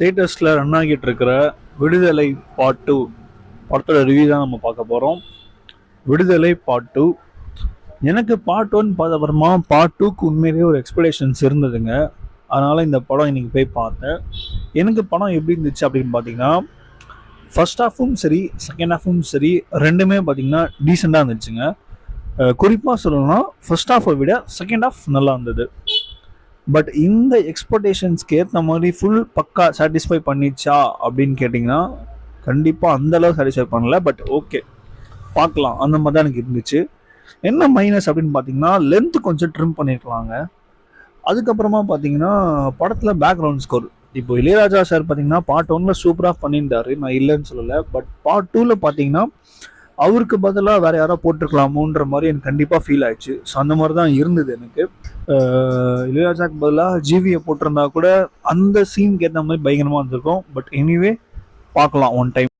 தேட்டர்ஸில் run ஆகிட்டு இருக்கிற விடுதலை பார்ட் டூ படத்தோட ரிவ்யூ தான் நம்ம பார்க்க போகிறோம் விடுதலை பார்ட் டூ எனக்கு பார்ட் ஒன் பார்த்த அப்புறமா பார்ட் டூக்கு உண்மையிலேயே ஒரு எக்ஸ்பெக்டேஷன்ஸ் இருந்ததுங்க. அதனால் இந்த படம் இன்னைக்கு போய் பார்த்தேன். எனக்கு படம் எப்படி இருந்துச்சு அப்படின்னு பார்த்தீங்கன்னா ஃபர்ஸ்ட் ஹாஃபும் சரி செகண்ட் ஹாஃபும் சரி ரெண்டுமே பார்த்தீங்கன்னா டீசெண்டாக இருந்துச்சுங்க. குறிப்பாக சொல்லணும்னா ஃபர்ஸ்ட் ஹாஃபை விட செகண்ட் ஹாஃப் நல்லா இருந்தது. பட் இந்த எக்ஸ்பெக்டேஷன்ஸ்க்கு ஏற்ற மாதிரி ஃபுல் பக்கா சாட்டிஸ்ஃபை பண்ணிச்சா அப்படின்னு கேட்டிங்கன்னா கண்டிப்பாக அந்தளவு சாட்டிஸ்ஃபை பண்ணல பட் ஓகே பார்க்கலாம். அந்த மாதிரி தான் எனக்கு இருந்துச்சு. என்ன மைனஸ் அப்படின்னு பார்த்தீங்கன்னா லென்த் கொஞ்சம் ட்ரிம் பண்ணியிருக்கலாங்க அதுக்கப்புறமா பார்த்தீங்கன்னா படத்தில் பேக்ரவுண்ட் ஸ்கோர் இப்போ இளையராஜா சார் பார்த்தீங்கன்னா பார்ட் ஒன்னில் சூப்பராக பண்ணியிருந்தாரு நான் இல்லைன்னு சொல்லலை. பட் பார்ட் டூவில் பார்த்தீங்கன்னா அவருக்கு பதிலாக வேற யாராவது போட்டிருக்கலாமோன்ற மாதிரி எனக்கு கண்டிப்பாக ஃபீல் ஆயிடுச்சு. ஸோ அந்த மாதிரி தான் இருந்தது எனக்கு. இளையராஜாக்கு பதிலாக ஜிவியை போட்டிருந்தா கூட அந்த சீனுக்கு ஏற்ற மாதிரி பயங்கரமாக இருந்திருக்கும் பட் எனிவே பார்க்கலாம் ஒன் டைம்